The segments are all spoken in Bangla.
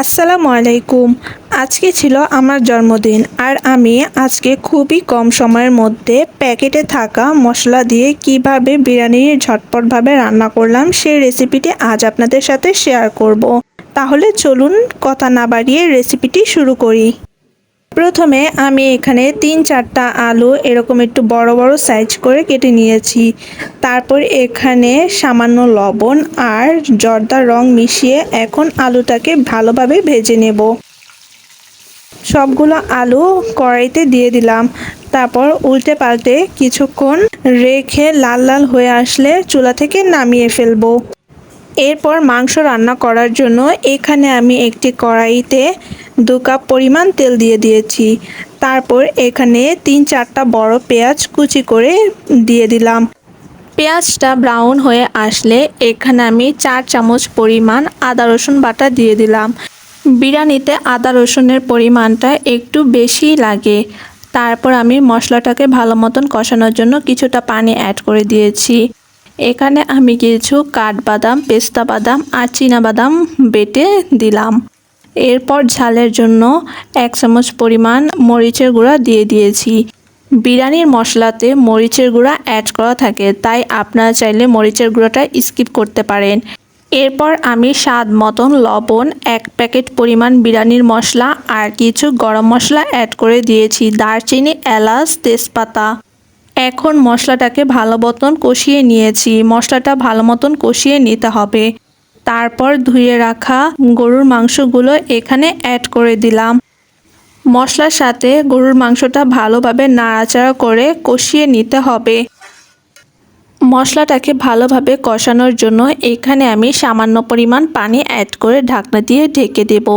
আসসালামু আলাইকুম। আজকে ছিল আমার জন্মদিন আর আমি আজকে খুবই কম সময়ের মধ্যে প্যাকেটে থাকা মশলা দিয়ে কীভাবে বিরিয়ানি ঝটপটভাবে রান্না করলাম সেই রেসিপিটি আজ আপনাদের সাথে শেয়ার করব। তাহলে চলুন কথা না বাড়িয়ে রেসিপিটি শুরু করি। প্রথমে আমি এখানে তিন চারটা আলু এরকম একটু বড় বড় সাইজ করে কেটে নিয়েছি। তারপর এখানে সামান্য লবণ আর জর্দার রং মিশিয়ে এখন আলুটাকে ভালোভাবে ভেজে নেব। সবগুলো আলু কড়াইতে দিয়ে দিলাম। তারপর উল্টে পাল্টে কিছুক্ষণ রেখে লাল লাল হয়ে আসলে চুলা থেকে নামিয়ে ফেলব। এরপর মাংস রান্না করার জন্য এখানে আমি একটি কড়াইতে দু কাপ পরিমাণ তেল দিয়ে দিয়েছি। তারপর এখানে তিন চারটা বড় পেঁয়াজ কুচি করে দিয়ে দিলাম। পেঁয়াজটা ব্রাউন হয়ে আসলে এখানে আমি চার চামচ পরিমাণ আদা রসুন বাটা দিয়ে দিলাম। বিরিয়ানিতে আদা রসুনের পরিমাণটা একটু বেশি লাগে। তারপর আমি মশলাটাকে ভালো মতন কষানোর জন্য কিছুটা পানি অ্যাড করে দিয়েছি। এখানে আমি কিছু কাঠবাদাম, পেস্তা বাদাম আর বাদাম বেটে দিলাম। এরপর ঝালের জন্য এক চামচ পরিমাণ মরিচের গুঁড়া দিয়ে দিয়েছি। বিরিয়ানির মশলাতে মরিচের গুঁড়া অ্যাড করা থাকে, তাই আপনারা চাইলে মরিচের গুঁড়োটা স্কিপ করতে পারেন। এরপর আমি স্বাদ মতন লবণ এক প্যাকেট পরিমাণ বিরিয়ানির মশলা আর কিছু গরম মশলা অ্যাড করে দিয়েছি, দারচিনি, এলাচ, তেজপাতা। এখন মশলাটাকে ভালো মতন কষিয়ে নিয়েছি, মশলাটা ভালো মতন কষিয়ে নিতে হবে। তারপর ধুয়ে রাখা গরুর মাংসগুলো এখানে অ্যাড করে দিলাম। মশলার সাথে গরুর মাংসটা ভালোভাবে নাড়াচাড়া করে কষিয়ে নিতে হবে। মশলাটাকে ভালোভাবে কষানোর জন্য এখানে আমি সামান্য পরিমাণ পানি অ্যাড করে ঢাকনা দিয়ে ঢেকে দেবো।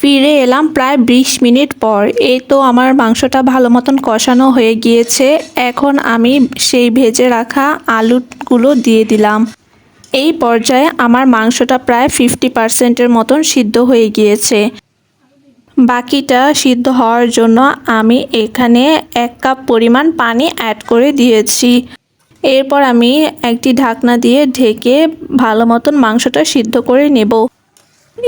ফিরে এলাম প্রায় বিশ মিনিট পর। এই তো আমার মাংসটা ভালো মতন কষানো হয়ে গিয়েছে। এখন আমি সেই ভেজে রাখা আলুগুলো দিয়ে দিলাম। এই পর্যায়ে আমার মাংসটা প্রায় ফিফটি পার্সেন্টের মতন সিদ্ধ হয়ে গিয়েছে। বাকিটা সিদ্ধ হওয়ার জন্য আমি এখানে এক কাপ পরিমাণ পানি অ্যাড করে দিয়েছি। এরপর আমি একটি ঢাকনা দিয়ে ঢেকে ভালো মতন মাংসটা সিদ্ধ করে নেব।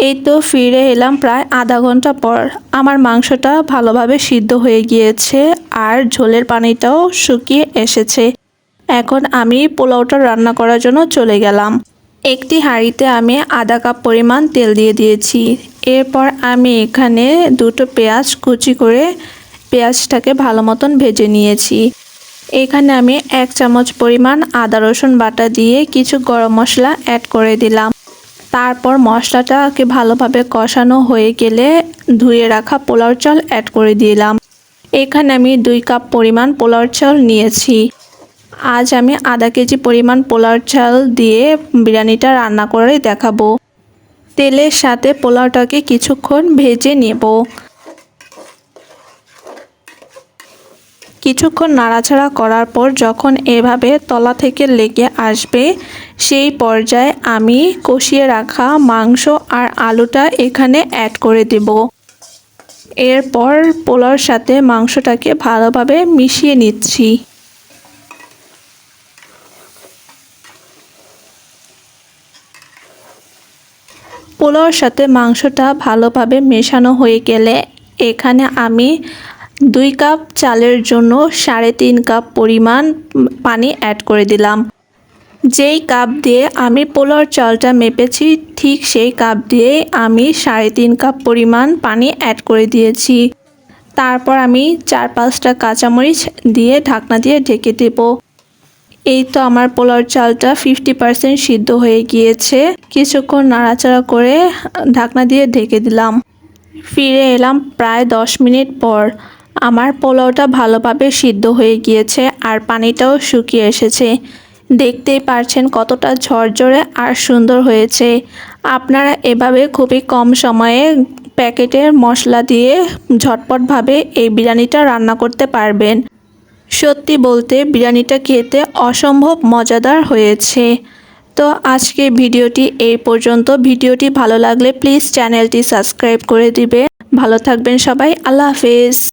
এই তো ফিরে এলাম প্রায় আধা ঘণ্টা পর। আমার মাংসটা ভালোভাবে সিদ্ধ হয়ে গিয়েছে আর ঝোলের পানিটাও শুকিয়ে এসেছে। এখন আমি পোলাওটা রান্না করার জন্য চলে গেলাম। একটি হাঁড়িতে আমি আধা কাপ পরিমাণ তেল দিয়ে দিয়েছি। এরপর আমি এখানে দুটো পেঁয়াজ কুচি করে পেঁয়াজটাকে ভালো মতন ভেজে নিয়েছি। এখানে আমি এক চামচ পরিমাণ আদা রসুন বাটা দিয়ে কিছু গরম মশলা অ্যাড করে দিলাম। তারপর মশলাটাকে ভালোভাবে কষানো হয়ে গেলে ধুয়ে রাখা পোলাও চাল অ্যাড করে দিলাম। এখানে আমি দুই কাপ পরিমাণ পোলাও চাল নিয়েছি। আজ আমি আধা কেজি পরিমাণ পোলাও চাল দিয়ে বিরিয়ানিটা রান্না করে দেখাবো। তেলের সাথে পোলাওটাকে কিছুক্ষণ ভেজে নেব। কিছুক্ষণ নাড়াচাড়া করার পর যখন এভাবে তলা থেকে লেগে আসবে সেই পর্যায়ে আমি কষিয়ে রাখা মাংস আর আলুটা এখানে অ্যাড করে দেব। এরপর পোলাওর সাথে মাংসটাকে ভালোভাবে মিশিয়ে নিচ্ছি। পোলাওর সাথে মাংসটা ভালোভাবে মেশানো হয়ে গেলে এখানে আমি দুই কাপ চালের জন্য সাড়ে তিন কাপ পরিমাণ পানি অ্যাড করে দিলাম। যেই কাপ দিয়ে আমি পোলাওর চালটা মেপেছি, ঠিক সেই কাপ দিয়ে আমি সাড়ে তিন কাপ পরিমাণ পানি অ্যাড করে দিয়েছি। তারপর আমি চার পাঁচটা কাঁচামরিচ দিয়ে ঢাকনা দিয়ে ঢেকে দেব। এই তো আমার পোলাওর চালটা ফিফটি পারসেন্ট সিদ্ধ হয়ে গিয়েছে। কিছুক্ষণ নাড়াচাড়া করে ঢাকনা দিয়ে ঢেকে দিলাম। ফিরে এলাম প্রায় দশ মিনিট পর। আমার পোলাওটা ভালোভাবে সিদ্ধ হয়ে গিয়েছে আর পানিটাও শুকিয়ে এসেছে। দেখতেই পারছেন কতটা ঝরঝরে আর সুন্দর হয়েছে। আপনারা এভাবে খুবই কম সময়ে প্যাকেটের মশলা দিয়ে ঝটপটভাবে এই বিরিয়ানিটা রান্না করতে পারবেন। সত্যি বলতে বিরিয়ানিটা খেতে অসম্ভব মজাদার হয়েছে। তো আজকে ভিডিওটি এই পর্যন্ত। ভিডিওটি ভালো লাগলে প্লিজ চ্যানেলটি সাবস্ক্রাইব করে দিবে। ভালো থাকবেন সবাই। আল্লাহ হাফেজ।